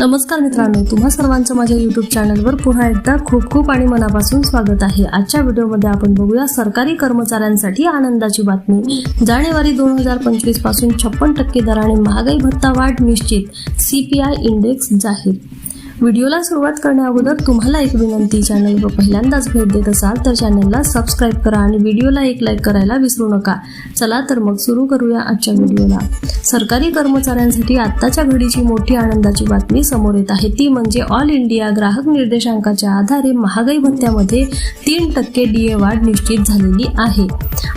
नमस्कार मित्रांनो तुम्हा सर्वांचं माझ्या युट्यूब चॅनलवर पुन्हा एकदा खूप खूप आणि मनापासून स्वागत आहे. आजच्या व्हिडिओमध्ये आपण बघूया सरकारी कर्मचाऱ्यांसाठी आनंदाची बातमी. जानेवारी दोन हजार पंचवीसपासून छप्पन टक्के दराने महागाई भत्ता वाढ निश्चित. सीपीआय इंडेक्स जाहीर. व्हिडिओला सुरुवात करण्या अगोदर तुम्हाला एक विनंती चॅनलवर पहिल्यांदाच भेट देत असाल तर चॅनलला सबस्क्राईब करा आणि व्हिडिओला एक लाईक करायला विसरू नका. चला तर मग सुरू करूया आजच्या व्हिडिओला. सरकारी कर्मचाऱ्यांसाठी आत्ताच्या घडीची मोठी आनंदाची बातमी समोर येत आहे. ती म्हणजे ऑल इंडिया ग्राहक निर्देशांकाच्या आधारे महागाई भत्त्यामध्ये तीन टक्के डीए वाढ निश्चित झालेली आहे.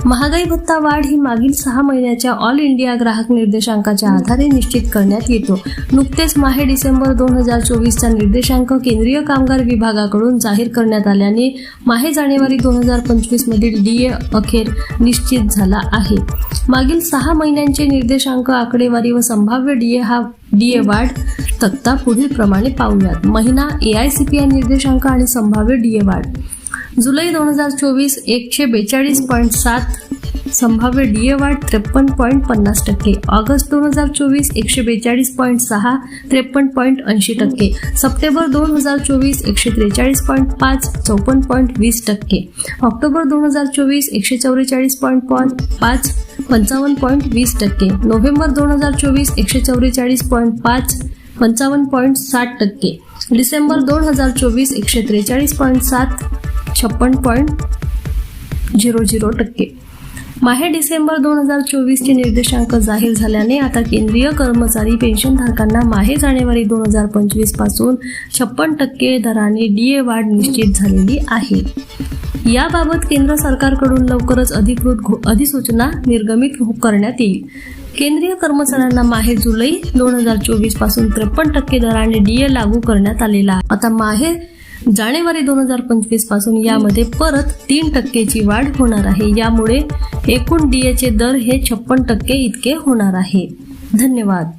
महागाई भत्ता वाढ ही मागील सहा महिन्याच्या ऑल इंडिया ग्राहक निर्देशांकाच्या आधारे निश्चित करण्यात येतो. नुकतेच माहे डिसेंबर दोन हजार चोवीसच्या निर्देशांक केंद्रीय कामगार विभागाकडून जाहीर करण्यात आल्याने माहे जानेवारी दोन हजार पंचवीस मधील डीए अखेर निश्चित झाला आहे. मागील सहा महिन्यांचे निर्देशांक आकडेवारी व संभाव्य डीए हा डीए वाढ तक्ता पुढील प्रमाणे पाहूयात. महिना A I C T I निर्देशांक आणि संभाव्य डीए वाढ. जुलै दोन हजार चोवीस एकशे बेचाळीस पॉईंट सात संभाव्य डीए वाढ त्रेपन्न पॉईंट पन्नास टक्के. ऑगस्ट दोन हजार चोवीस एकशे बेचाळीस पॉईंट सहा त्रेपन्न पॉईंट ऐंशी टक्के. सप्टेंबर दोन हजार चोवीस एकशे त्रेचाळीस पॉईंट पाच चौपन्न पॉईंट वीस टक्के. ऑक्टोबर दोन हजार चोवीस एकशे चौवेचाळीस पॉईंट पॉईंट पाच पंचावन्न पॉईंट वीस टक्के. नोव्हेंबर दोन हजार चोवीस एकशे चौवेचाळीस पॉईंट पाच पंचावन्न पॉईंट साठ टक्के. डिसेंबर दोन हजार चोवीस एकशे त्रेचाळीस पॉईंट सात छप्पन पॉईंट झिरो झिरो टक्के. माहे डिसेंबर दोन हजार चोवीसचे निर्देशांक जाहीर झाल्याने आता केंद्रीय कर्मचारी पेन्शनधारकांना माहे जानेवारी दोन हजार पंचवीसपासून छप्पन टक्के दराने डीए वाढ निश्चित झालेली आहे. याबाबत केंद्र सरकारकडून लवकरच अधिकृत अधिसूचना निर्गमित हो- करण्यात येईल. केंद्रीय कर्मचाऱ्यांना माहे जुलै दोन हजार चोवीसपासून त्रेपन्न टक्के दराने डीए लागू करण्यात आलेला आता माहे जानेवारी दोन हजार पंचवीसपासून यामध्ये परत तीन टक्केची वाढ होणार आहे. यामुळे एकूण डीएचे दर हे छप्पन टक्के इतके होणार आहे. धन्यवाद.